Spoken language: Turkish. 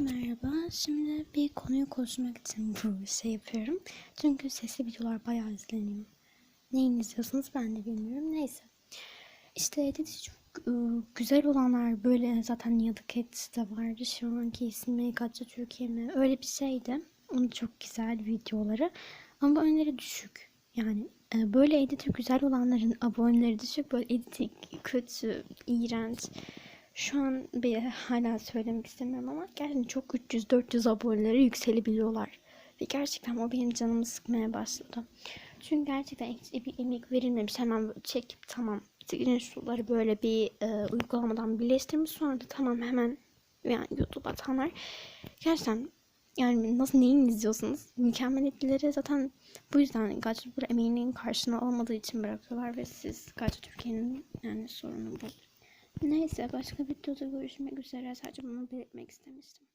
Merhaba. Şimdi bir konuyu konuşmak için bu şey yapıyorum. Çünkü sesli videolar bayağı izleniyor. Neyin izliyorsunuz ben de bilmiyorum. Neyse. İşte editi çok ıı, güzel olanlar böyle zaten Yadıket de vardı. Şu anki ismi Gatça Türkiye mi? Öyle bir şeydi. Onun çok güzel videoları. Ama aboneleri düşük. Yani e, böyle editi güzel olanların aboneleri düşük. Böyle editi kötü, iğrenç. Şu an bir hala söylemek istemiyorum ama gerçekten çok 300-400 abonelere yükselebiliyorlar. Ve gerçekten o benim canımı sıkmaya başladı. Çünkü gerçekten bir emek verilmemiş. Hemen çekip tamam suları böyle bir e, uygulamadan birleştirmiş. Sonra da tamam hemen yani YouTube atanlar. Gerçekten yani nasıl neyin izliyorsunuz? Mükemmel etkileri zaten bu yüzden bu emeğinin karşına almadığı için bırakıyorlar ve siz Türkiye'nin yani sorunu bu. Neyse başka bir videoda görüşmek üzere. Sadece bunu belirtmek istemiştim.